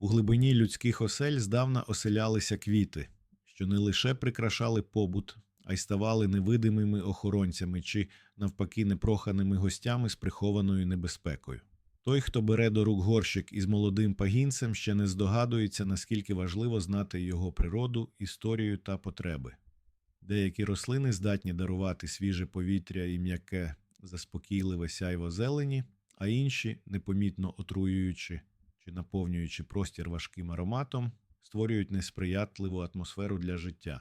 У глибині людських осель здавна оселялися квіти, що не лише прикрашали побут, а й ставали невидимими охоронцями чи, навпаки, непроханими гостями з прихованою небезпекою. Той, хто бере до рук горщик із молодим пагінцем, ще не здогадується, наскільки важливо знати його природу, історію та потреби. Деякі рослини здатні дарувати свіже повітря і м'яке, заспокійливе сяйво зелені, а інші, непомітно отруюючи чи наповнюючи простір важким ароматом, створюють несприятливу атмосферу для життя.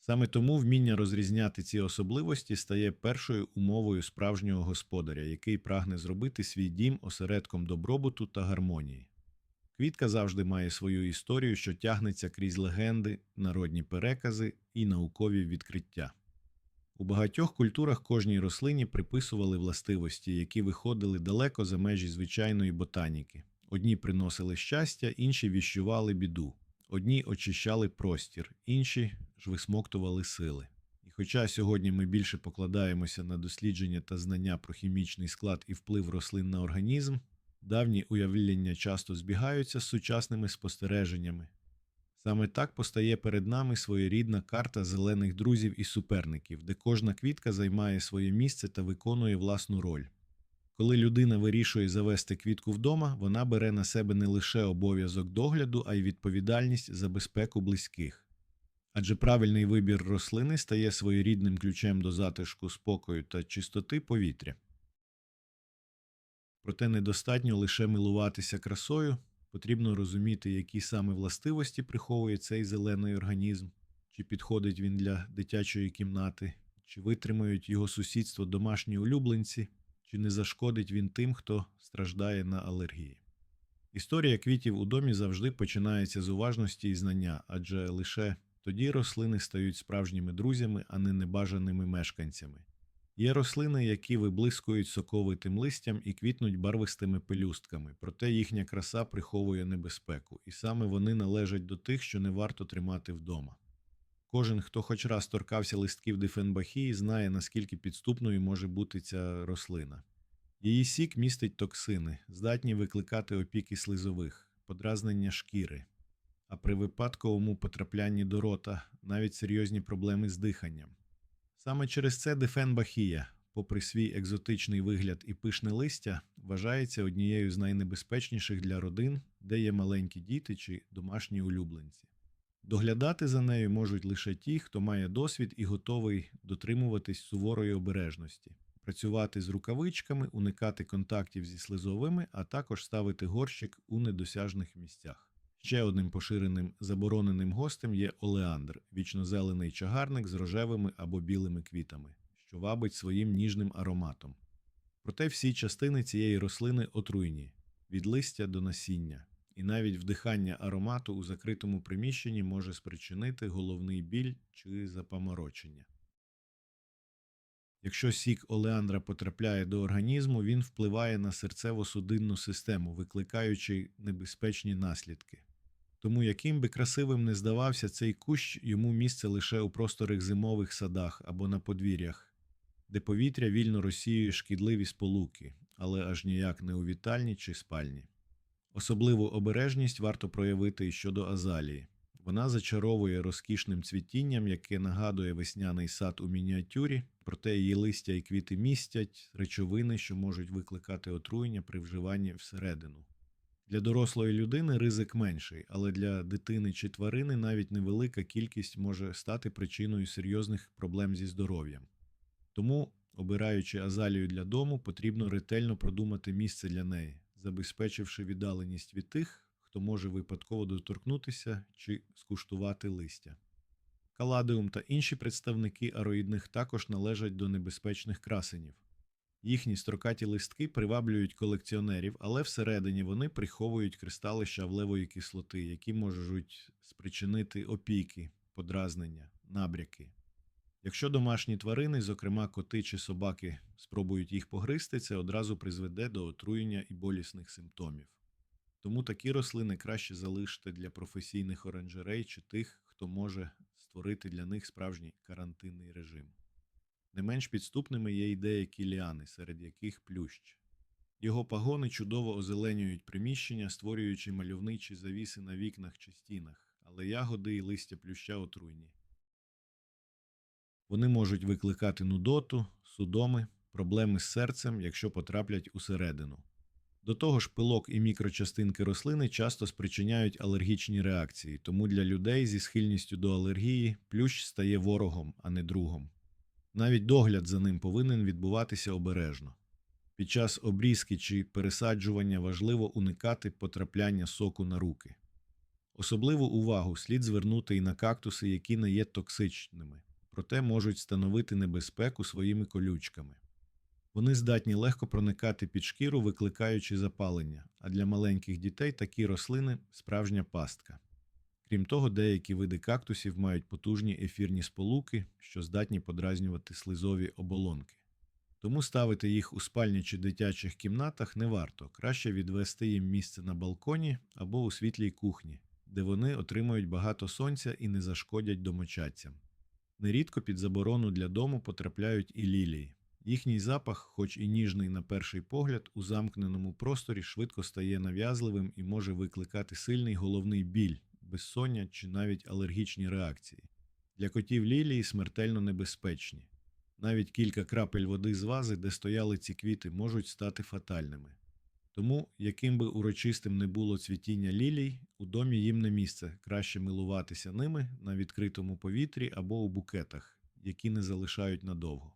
Саме тому вміння розрізняти ці особливості стає першою умовою справжнього господаря, який прагне зробити свій дім осередком добробуту та гармонії. Квітка завжди має свою історію, що тягнеться крізь легенди, народні перекази і наукові відкриття. У багатьох культурах кожній рослині приписували властивості, які виходили далеко за межі звичайної ботаніки. Одні приносили щастя, інші віщували біду. Одні очищали простір, інші ж висмоктували сили. І хоча сьогодні ми більше покладаємося на дослідження та знання про хімічний склад і вплив рослин на організм, давні уявлення часто збігаються з сучасними спостереженнями. Саме так постає перед нами своєрідна карта зелених друзів і суперників, де кожна квітка займає своє місце та виконує власну роль. Коли людина вирішує завести квітку вдома, вона бере на себе не лише обов'язок догляду, а й відповідальність за безпеку близьких. Адже правильний вибір рослини стає своєрідним ключем до затишку, спокою та чистоти повітря. Проте недостатньо лише милуватися красою, потрібно розуміти, які саме властивості приховує цей зелений організм, чи підходить він для дитячої кімнати, чи витримають його сусідство домашні улюбленці, чи не зашкодить він тим, хто страждає на алергії. Історія квітів у домі завжди починається з уважності і знання, адже лише тоді рослини стають справжніми друзями, а не небажаними мешканцями. Є рослини, які виблискують соковитим листям і квітнуть барвистими пелюстками, проте їхня краса приховує небезпеку, і саме вони належать до тих, що не варто тримати вдома. Кожен, хто хоч раз торкався листків дифенбахії, знає, наскільки підступною може бути ця рослина. Її сік містить токсини, здатні викликати опіки слизових, подразнення шкіри, а при випадковому потраплянні до рота навіть серйозні проблеми з диханням. Саме через це дифенбахія, попри свій екзотичний вигляд і пишне листя, вважається однією з найнебезпечніших для родин, де є маленькі діти чи домашні улюбленці. Доглядати за нею можуть лише ті, хто має досвід і готовий дотримуватись суворої обережності, працювати з рукавичками, уникати контактів зі слизовими, а також ставити горщик у недосяжних місцях. Ще одним поширеним забороненим гостем є олеандр, вічнозелений чагарник з рожевими або білими квітами, що вабить своїм ніжним ароматом. Проте всі частини цієї рослини отруйні від листя до насіння, і навіть вдихання аромату у закритому приміщенні може спричинити головний біль чи запаморочення. Якщо сік олеандра потрапляє до організму, він впливає на серцево-судинну систему, викликаючи небезпечні наслідки. Тому яким би красивим не здавався цей кущ, йому місце лише у просторих зимових садах або на подвір'ях, де повітря вільно розсіює шкідливі сполуки, але аж ніяк не у вітальні чи спальні. Особливу обережність варто проявити щодо азалії. Вона зачаровує розкішним цвітінням, яке нагадує весняний сад у мініатюрі, проте її листя і квіти містять речовини, що можуть викликати отруєння при вживанні всередину. Для дорослої людини ризик менший, але для дитини чи тварини навіть невелика кількість може стати причиною серйозних проблем зі здоров'ям. Тому, обираючи азалію для дому, потрібно ретельно продумати місце для неї, забезпечивши віддаленість від тих, хто може випадково доторкнутися чи скуштувати листя. Каладеум та інші представники ароїдних також належать до небезпечних красенів. Їхні строкаті листки приваблюють колекціонерів, але всередині вони приховують кристали щавлевої кислоти, які можуть спричинити опіки, подразнення, набряки. Якщо домашні тварини, зокрема коти чи собаки, спробують їх погризти, це одразу призведе до отруєння і болісних симптомів. Тому такі рослини краще залишити для професійних оранжерей чи тих, хто може створити для них справжній карантинний режим. Не менш підступними є й деякі ліани, серед яких плющ. Його пагони чудово озеленюють приміщення, створюючи мальовничі завіси на вікнах чи стінах, але ягоди і листя плюща отруйні. Вони можуть викликати нудоту, судоми, проблеми з серцем, якщо потраплять усередину. До того ж, пилок і мікрочастинки рослини часто спричиняють алергічні реакції, тому для людей зі схильністю до алергії плющ стає ворогом, а не другом. Навіть догляд за ним повинен відбуватися обережно. Під час обрізки чи пересаджування важливо уникати потрапляння соку на руки. Особливу увагу слід звернути і на кактуси, які не є токсичними, проте можуть становити небезпеку своїми колючками. Вони здатні легко проникати під шкіру, викликаючи запалення, а для маленьких дітей такі рослини справжня пастка. Крім того, деякі види кактусів мають потужні ефірні сполуки, що здатні подразнювати слизові оболонки. Тому ставити їх у спальні чи дитячих кімнатах не варто, краще відвести їм місце на балконі або у світлій кухні, де вони отримають багато сонця і не зашкодять домочадцям. Нерідко під заборону для дому потрапляють і лілії. Їхній запах, хоч і ніжний на перший погляд, у замкненому просторі швидко стає нав'язливим і може викликати сильний головний біль, безсоння чи навіть алергічні реакції. Для котів лілії смертельно небезпечні. Навіть кілька крапель води з вази, де стояли ці квіти, можуть стати фатальними. Тому, яким би урочистим не було цвітіння лілій, у домі їм не місце краще милуватися ними на відкритому повітрі або у букетах, які не залишають надовго.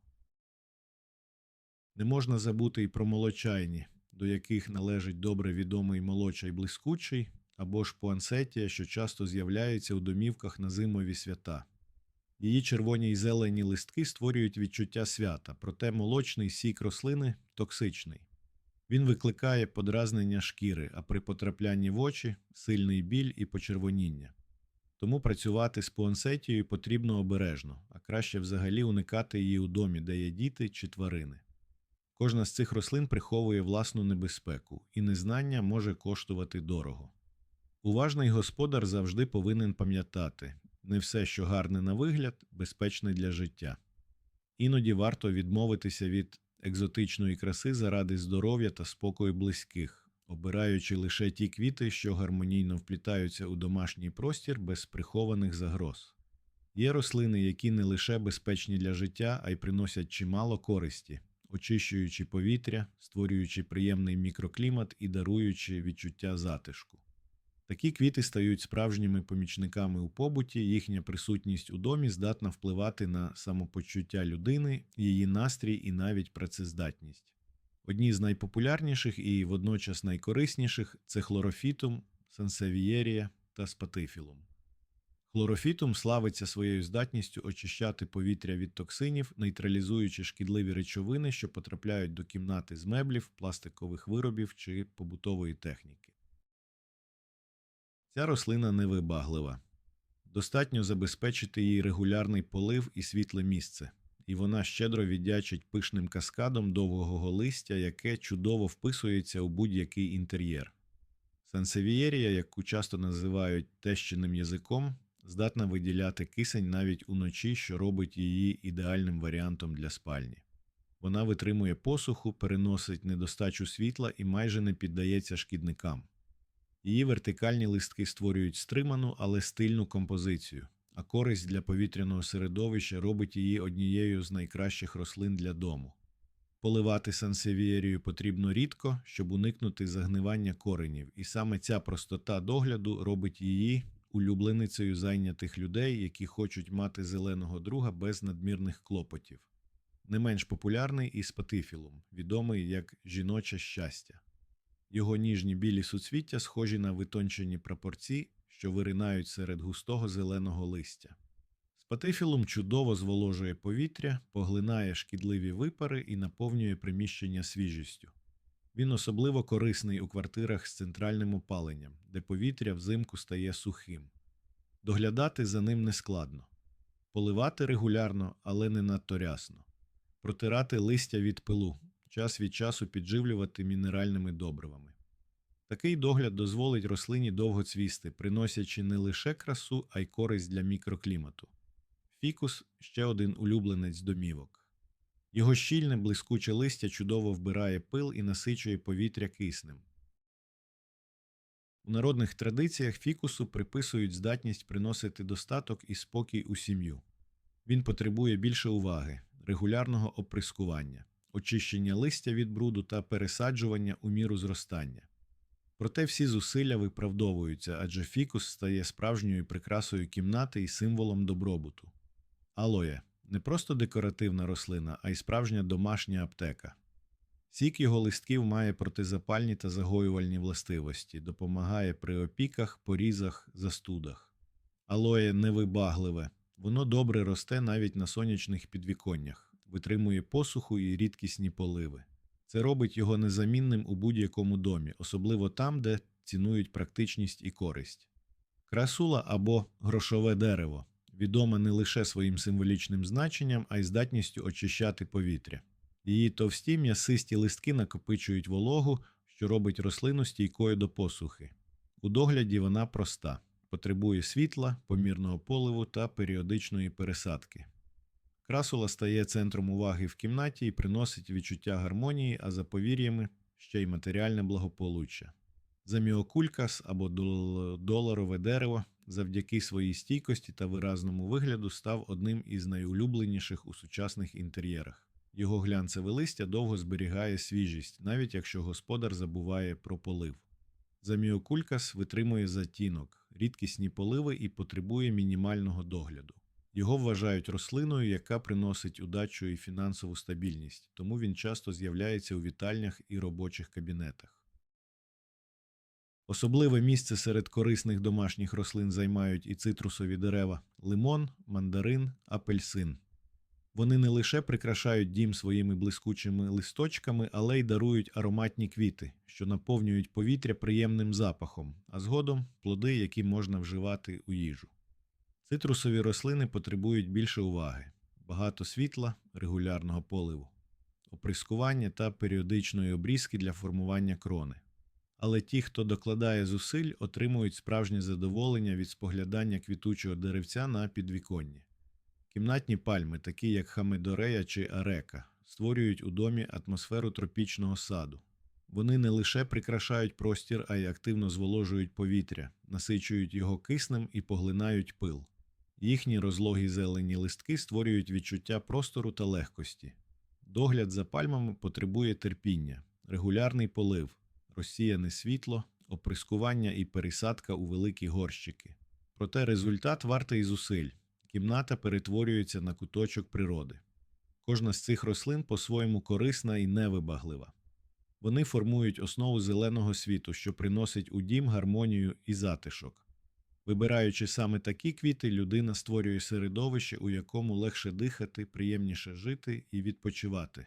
Не можна забути і про молочайні, до яких належить добре відомий молочай блискучий або ж пуансетія, що часто з'являється у домівках на зимові свята. Її червоні й зелені листки створюють відчуття свята, проте молочний сік рослини токсичний. Він викликає подразнення шкіри, а при потраплянні в очі сильний біль і почервоніння. Тому працювати з пуансетією потрібно обережно, а краще взагалі уникати її у домі, де є діти чи тварини. Кожна з цих рослин приховує власну небезпеку, і незнання може коштувати дорого. Уважний господар завжди повинен пам'ятати не все, що гарне на вигляд, безпечне для життя. Іноді варто відмовитися від екзотичної краси заради здоров'я та спокою близьких, обираючи лише ті квіти, що гармонійно вплітаються у домашній простір без прихованих загроз. Є рослини, які не лише безпечні для життя, а й приносять чимало користі, очищуючи повітря, створюючи приємний мікроклімат і даруючи відчуття затишку. Такі квіти стають справжніми помічниками у побуті, їхня присутність у домі здатна впливати на самопочуття людини, її настрій і навіть працездатність. Одні з найпопулярніших і водночас найкорисніших це хлорофітум, сансевієрія та спатифілум. Хлорофітум славиться своєю здатністю очищати повітря від токсинів, нейтралізуючи шкідливі речовини, що потрапляють до кімнати з меблів, пластикових виробів чи побутової техніки. Ця рослина невибаглива. Достатньо забезпечити їй регулярний полив і світле місце, і вона щедро віддячить пишним каскадом довгого листя, яке чудово вписується у будь-який інтер'єр. Сансевієрія, яку часто називають тещиним язиком, здатна виділяти кисень навіть уночі, що робить її ідеальним варіантом для спальні. Вона витримує посуху, переносить недостачу світла і майже не піддається шкідникам. Її вертикальні листки створюють стриману, але стильну композицію, а користь для повітряного середовища робить її однією з найкращих рослин для дому. Поливати сансевієрію потрібно рідко, щоб уникнути загнивання коренів, і саме ця простота догляду робить її улюбленицею зайнятих людей, які хочуть мати зеленого друга без надмірних клопотів. Не менш популярний і спатифілум, відомий як жіноче щастя. Його ніжні білі суцвіття схожі на витончені прапорці, що виринають серед густого зеленого листя. Спатифілум чудово зволожує повітря, поглинає шкідливі випари і наповнює приміщення свіжістю. Він особливо корисний у квартирах з центральним опаленням, де повітря взимку стає сухим. Доглядати за ним нескладно. Поливати регулярно, але не надто рясно. Протирати листя від пилу, час від часу підживлювати мінеральними добривами. Такий догляд дозволить рослині довго цвісти, приносячи не лише красу, а й користь для мікроклімату. Фікус ще один улюбленець домівок. Його щільне блискуче листя чудово вбирає пил і насичує повітря киснем. У народних традиціях фікусу приписують здатність приносити достаток і спокій у сім'ю. Він потребує більше уваги, регулярного оприскування, очищення листя від бруду та пересаджування у міру зростання. Проте всі зусилля виправдовуються, адже фікус стає справжньою прикрасою кімнати і символом добробуту. Алоє не просто декоративна рослина, а й справжня домашня аптека. Сік його листків має протизапальні та загоювальні властивості, допомагає при опіках, порізах, застудах. Алоє невибагливе, воно добре росте навіть на сонячних підвіконнях, витримує посуху і рідкісні поливи. Це робить його незамінним у будь-якому домі, особливо там, де цінують практичність і користь. Красула або грошове дерево відоме не лише своїм символічним значенням, а й здатністю очищати повітря. Її товсті м'ясисті листки накопичують вологу, що робить рослину стійкою до посухи. У догляді вона проста, потребує світла, помірного поливу та періодичної пересадки. Красула стає центром уваги в кімнаті і приносить відчуття гармонії, а за повір'ями ще й матеріальне благополуччя. Заміокулькас або доларове дерево завдяки своїй стійкості та виразному вигляду став одним із найулюбленіших у сучасних інтер'єрах. Його глянцеве листя довго зберігає свіжість, навіть якщо господар забуває про полив. Заміокулькас витримує затінок, рідкісні поливи і потребує мінімального догляду. Його вважають рослиною, яка приносить удачу і фінансову стабільність, тому він часто з'являється у вітальнях і робочих кабінетах. Особливе місце серед корисних домашніх рослин займають і цитрусові дерева лимон, мандарин, апельсин. Вони не лише прикрашають дім своїми блискучими листочками, але й дарують ароматні квіти, що наповнюють повітря приємним запахом, а згодом плоди, які можна вживати у їжу. Цитрусові рослини потребують більше уваги, багато світла, регулярного поливу, оприскування та періодичної обрізки для формування крони. Але ті, хто докладає зусиль, отримують справжнє задоволення від споглядання квітучого деревця на підвіконні. Кімнатні пальми, такі як хамедорея чи арека, створюють у домі атмосферу тропічного саду. Вони не лише прикрашають простір, а й активно зволожують повітря, насичують його киснем і поглинають пил. Їхні розлогі зелені листки створюють відчуття простору та легкості. Догляд за пальмами потребує терпіння, регулярний полив, розсіяне світло, оприскування і пересадка у великі горщики. Проте результат вартий зусиль. Кімната перетворюється на куточок природи. Кожна з цих рослин по-своєму корисна і невибаглива. Вони формують основу зеленого світу, що приносить у дім гармонію і затишок. Вибираючи саме такі квіти, людина створює середовище, у якому легше дихати, приємніше жити і відпочивати.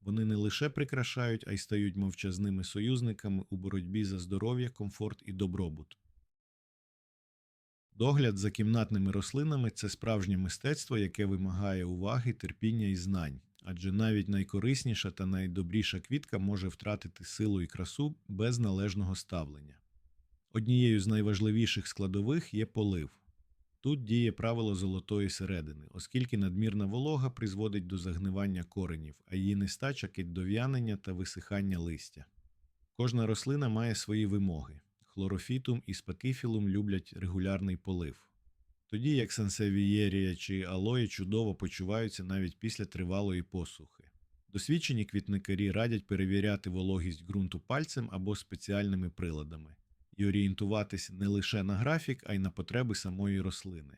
Вони не лише прикрашають, а й стають мовчазними союзниками у боротьбі за здоров'я, комфорт і добробут. Догляд за кімнатними рослинами це справжнє мистецтво, яке вимагає уваги, терпіння і знань, адже навіть найкорисніша та найдобріша квітка може втратити силу і красу без належного ставлення. Однією з найважливіших складових є полив. Тут діє правило золотої середини, оскільки надмірна волога призводить до загнивання коренів, а її нестача кить та висихання листя. Кожна рослина має свої вимоги. Хлорофітум і спакифілум люблять регулярний полив. Тоді як сансевієрія чи алої чудово почуваються навіть після тривалої посухи. Досвідчені квітникарі радять перевіряти вологість ґрунту пальцем або спеціальними приладами і орієнтуватися не лише на графік, а й на потреби самої рослини.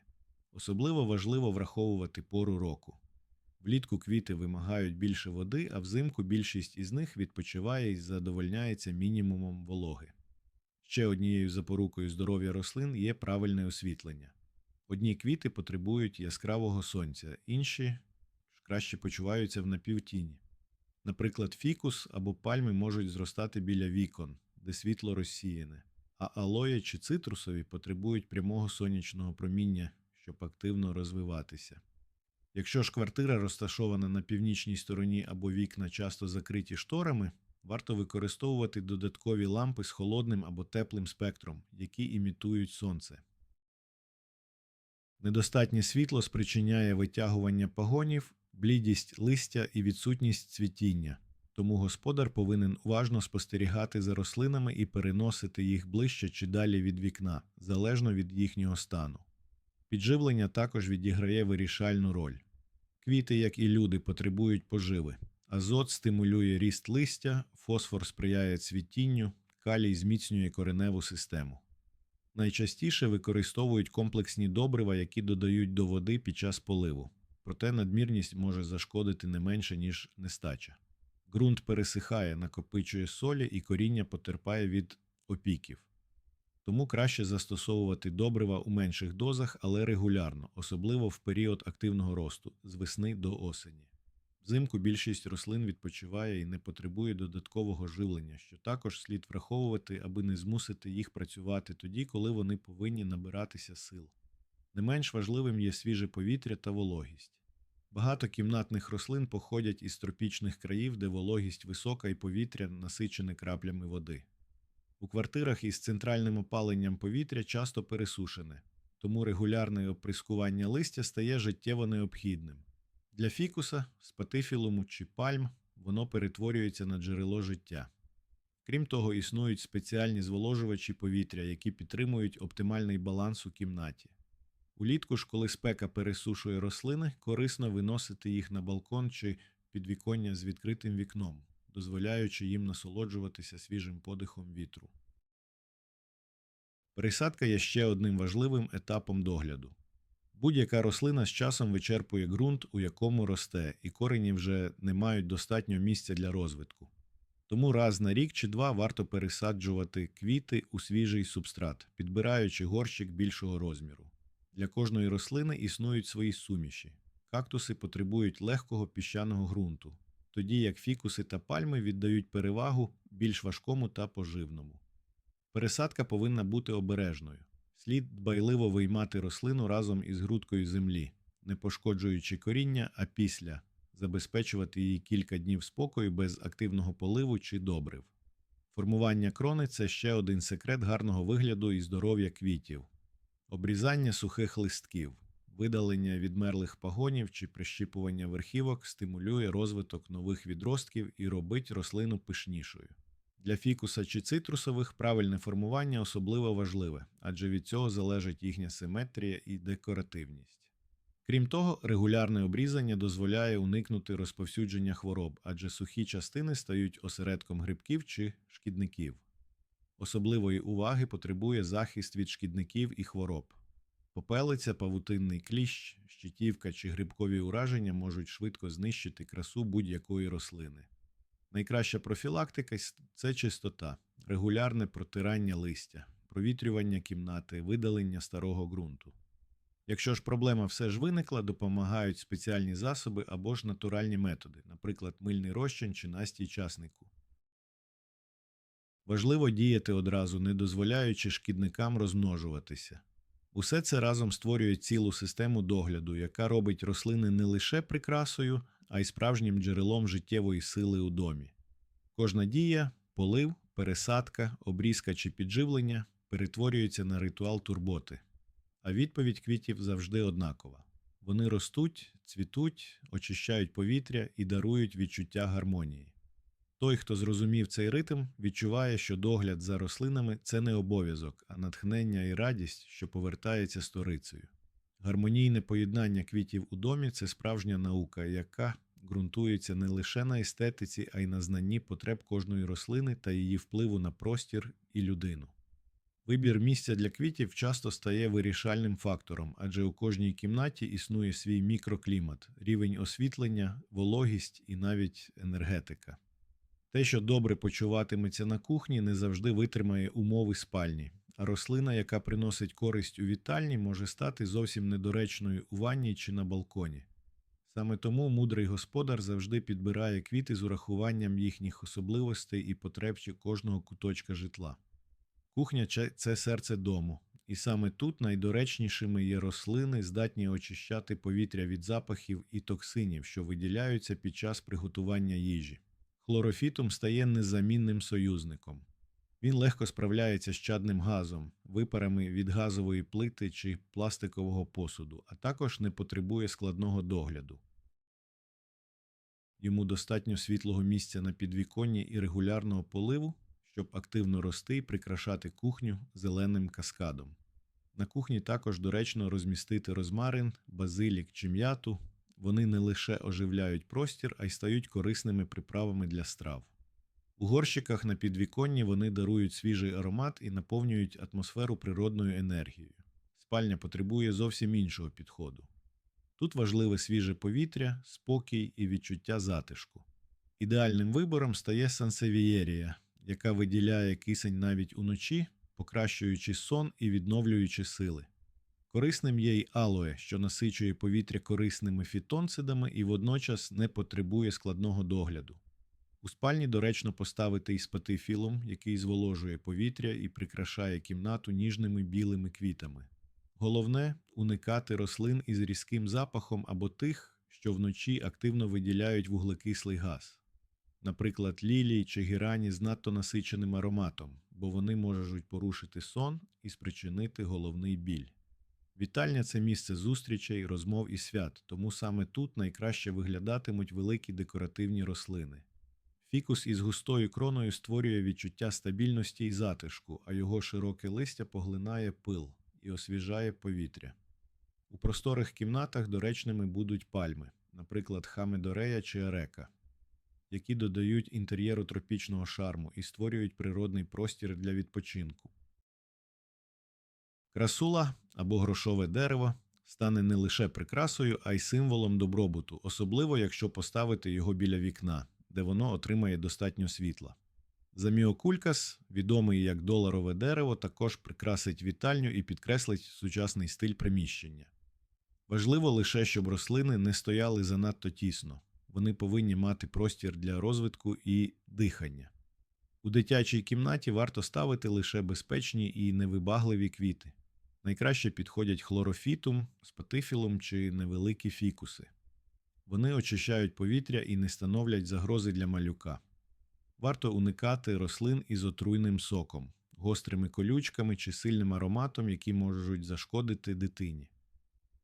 Особливо важливо враховувати пору року. Влітку квіти вимагають більше води, а взимку більшість із них відпочиває і задовольняється мінімумом вологи. Ще однією запорукою здоров'я рослин є правильне освітлення. Одні квіти потребують яскравого сонця, інші краще почуваються в напівтіні. Наприклад, фікус або пальми можуть зростати біля вікон, де світло розсіяне, а алоє чи цитрусові потребують прямого сонячного проміння, щоб активно розвиватися. Якщо ж квартира розташована на північній стороні або вікна часто закриті шторами, варто використовувати додаткові лампи з холодним або теплим спектром, які імітують сонце. Недостатнє світло спричиняє витягування пагонів, блідість листя і відсутність цвітіння. Тому господар повинен уважно спостерігати за рослинами і переносити їх ближче чи далі від вікна, залежно від їхнього стану. Підживлення також відіграє вирішальну роль. Квіти, як і люди, потребують поживи. Азот стимулює ріст листя, фосфор сприяє цвітінню, калій зміцнює кореневу систему. Найчастіше використовують комплексні добрива, які додають до води під час поливу. Проте надмірність може зашкодити не менше, ніж нестача. Ґрунт пересихає, накопичує солі і коріння потерпає від опіків. Тому краще застосовувати добрива у менших дозах, але регулярно, особливо в період активного росту з весни до осені. Взимку більшість рослин відпочиває і не потребує додаткового живлення, що також слід враховувати, аби не змусити їх працювати тоді, коли вони повинні набиратися сил. Не менш важливим є свіже повітря та вологість. Багато кімнатних рослин походять із тропічних країв, де вологість висока і повітря насичене краплями води. У квартирах із центральним опаленням повітря часто пересушене, тому регулярне оприскування листя стає життєво необхідним. Для фікуса, спатифілуму чи пальм воно перетворюється на джерело життя. Крім того, існують спеціальні зволожувачі повітря, які підтримують оптимальний баланс у кімнаті. Улітку ж, коли спека пересушує рослини, корисно виносити їх на балкон чи підвіконня з відкритим вікном, дозволяючи їм насолоджуватися свіжим подихом вітру. Пересадка є ще одним важливим етапом догляду. Будь-яка рослина з часом вичерпує ґрунт, у якому росте, і корені вже не мають достатньо місця для розвитку. Тому раз на рік чи два варто пересаджувати квіти у свіжий субстрат, підбираючи горщик більшого розміру. Для кожної рослини існують свої суміші. Кактуси потребують легкого піщаного ґрунту, тоді як фікуси та пальми віддають перевагу більш важкому та поживному. Пересадка повинна бути обережною. Слід дбайливо виймати рослину разом із грудкою землі, не пошкоджуючи коріння, а після забезпечувати її кілька днів спокою без активного поливу чи добрив. Формування крони це ще один секрет гарного вигляду і здоров'я квітів. Обрізання сухих листків, видалення відмерлих пагонів чи прищіпування верхівок стимулює розвиток нових відростків і робить рослину пишнішою. Для фікуса чи цитрусових правильне формування особливо важливе, адже від цього залежить їхня симетрія і декоративність. Крім того, регулярне обрізання дозволяє уникнути розповсюдження хвороб, адже сухі частини стають осередком грибків чи шкідників. Особливої уваги потребує захист від шкідників і хвороб. Попелиця, павутинний кліщ, щитівка чи грибкові ураження можуть швидко знищити красу будь-якої рослини. Найкраща профілактика це чистота, регулярне протирання листя, провітрювання кімнати, видалення старого ґрунту. Якщо ж проблема все ж виникла, допомагають спеціальні засоби або ж натуральні методи, наприклад, мильний розчин чи настій часнику. Важливо діяти одразу, не дозволяючи шкідникам розмножуватися. Усе це разом створює цілу систему догляду, яка робить рослини не лише прикрасою, а й справжнім джерелом життєвої сили у домі. Кожна дія, полив, пересадка, обрізка чи підживлення перетворюється на ритуал турботи. А відповідь квітів завжди однакова. Вони ростуть, цвітуть, очищають повітря і дарують відчуття гармонії. Той, хто зрозумів цей ритм, відчуває, що догляд за рослинами це не обов'язок, а натхнення і радість, що повертається сторицею. Гармонійне поєднання квітів у домі це справжня наука, яка ґрунтується не лише на естетиці, а й на знанні потреб кожної рослини та її впливу на простір і людину. Вибір місця для квітів часто стає вирішальним фактором, адже у кожній кімнаті існує свій мікроклімат, рівень освітлення, вологість і навіть енергетика. Те, що добре почуватиметься на кухні, не завжди витримає умови спальні, а рослина, яка приносить користь у вітальні, може стати зовсім недоречною у ванні чи на балконі. Саме тому мудрий господар завжди підбирає квіти з урахуванням їхніх особливостей і потреб кожного куточка житла. Кухня це серце дому, і саме тут найдоречнішими є рослини, здатні очищати повітря від запахів і токсинів, що виділяються під час приготування їжі. Хлорофітум стає незамінним союзником. Він легко справляється з чадним газом, випарами від газової плити чи пластикового посуду, а також не потребує складного догляду. Йому достатньо світлого місця на підвіконні і регулярного поливу, щоб активно рости і прикрашати кухню зеленим каскадом. На кухні також доречно розмістити розмарин, базилік чи м'яту. Вони не лише оживляють простір, а й стають корисними приправами для страв. У горщиках на підвіконні вони дарують свіжий аромат і наповнюють атмосферу природною енергією. Спальня потребує зовсім іншого підходу. Тут важливе свіже повітря, спокій і відчуття затишку. Ідеальним вибором стає сансевієрія, яка виділяє кисень навіть уночі, покращуючи сон і відновлюючи сили. Корисним є й алоє, що насичує повітря корисними фітонцидами і водночас не потребує складного догляду. У спальні доречно поставити і спатифілум, який зволожує повітря і прикрашає кімнату ніжними білими квітами. Головне уникати рослин із різким запахом або тих, що вночі активно виділяють вуглекислий газ, наприклад, лілії чи гірані з надто насиченим ароматом, бо вони можуть порушити сон і спричинити головний біль. Вітальня це місце зустрічей, розмов і свят, тому саме тут найкраще виглядатимуть великі декоративні рослини. Фікус із густою кроною створює відчуття стабільності і затишку, а його широке листя поглинає пил і освіжає повітря. У просторих кімнатах доречними будуть пальми, наприклад, хамедорея чи арека, які додають інтер'єру тропічного шарму і створюють природний простір для відпочинку. Красула або грошове дерево стане не лише прикрасою, а й символом добробуту, особливо якщо поставити його біля вікна, де воно отримає достатньо світла. Заміокулькас, відомий як доларове дерево, також прикрасить вітальню і підкреслить сучасний стиль приміщення. Важливо лише, щоб рослини не стояли занадто тісно, вони повинні мати простір для розвитку і дихання. У дитячій кімнаті варто ставити лише безпечні і невибагливі квіти. Найкраще підходять хлорофітум, спатифілум чи невеликі фікуси. Вони очищають повітря і не становлять загрози для малюка. Варто уникати рослин із отруйним соком, гострими колючками чи сильним ароматом, які можуть зашкодити дитині.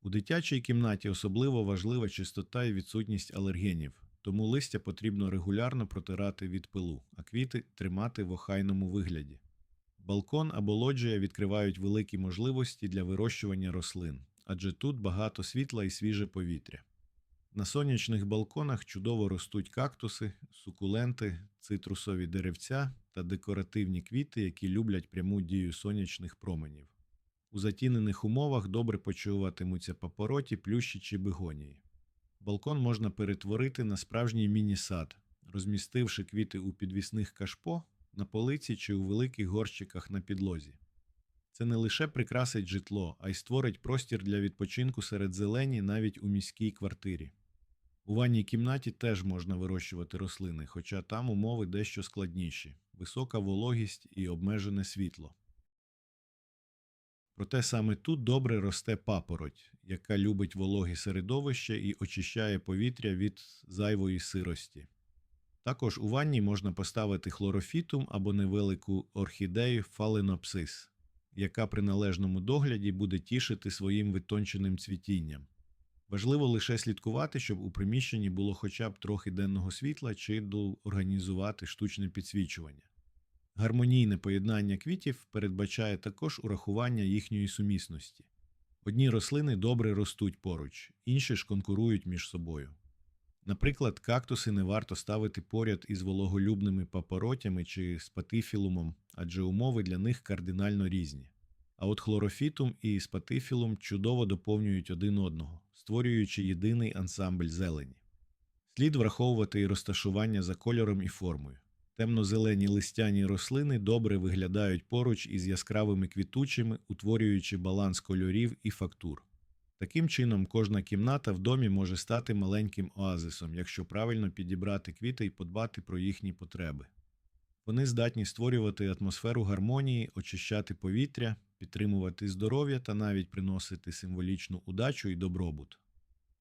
У дитячій кімнаті особливо важлива чистота і відсутність алергенів, тому листя потрібно регулярно протирати від пилу, а квіти тримати в охайному вигляді. Балкон або лоджія відкривають великі можливості для вирощування рослин, адже тут багато світла і свіже повітря. На сонячних балконах чудово ростуть кактуси, сукуленти, цитрусові деревця та декоративні квіти, які люблять пряму дію сонячних променів. У затінених умовах добре почуватимуться папороті, плющі чи бегонії. Балкон можна перетворити на справжній міні-сад, розмістивши квіти у підвісних кашпо, на полиці чи у великих горщиках на підлозі. Це не лише прикрасить житло, а й створить простір для відпочинку серед зелені навіть у міській квартирі. У ванній кімнаті теж можна вирощувати рослини, хоча там умови дещо складніші висока вологість і обмежене світло. Проте саме тут добре росте папороть, яка любить вологі середовище і очищає повітря від зайвої сирості. Також у ванні можна поставити хлорофітум або невелику орхідею фаленопсис, яка при належному догляді буде тішити своїм витонченим цвітінням. Важливо лише слідкувати, щоб у приміщенні було хоча б трохи денного світла чи організувати штучне підсвічування. Гармонійне поєднання квітів передбачає також урахування їхньої сумісності. Одні рослини добре ростуть поруч, інші ж конкурують між собою. Наприклад, кактуси не варто ставити поряд із вологолюбними папоротями чи спатифілумом, адже умови для них кардинально різні. А от хлорофітум і спатифілум чудово доповнюють один одного, створюючи єдиний ансамбль зелені. Слід враховувати і розташування за кольором і формою. Темно-зелені листяні рослини добре виглядають поруч із яскравими квітучими, утворюючи баланс кольорів і фактур. Таким чином, кожна кімната в домі може стати маленьким оазисом, якщо правильно підібрати квіти і подбати про їхні потреби. Вони здатні створювати атмосферу гармонії, очищати повітря, підтримувати здоров'я та навіть приносити символічну удачу і добробут.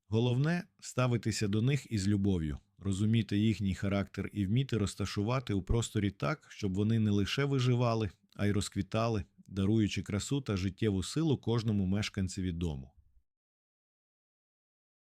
Головне ставитися до них із любов'ю, розуміти їхній характер і вміти розташувати у просторі так, щоб вони не лише виживали, а й розквітали, даруючи красу та життєву силу кожному мешканцеві дому.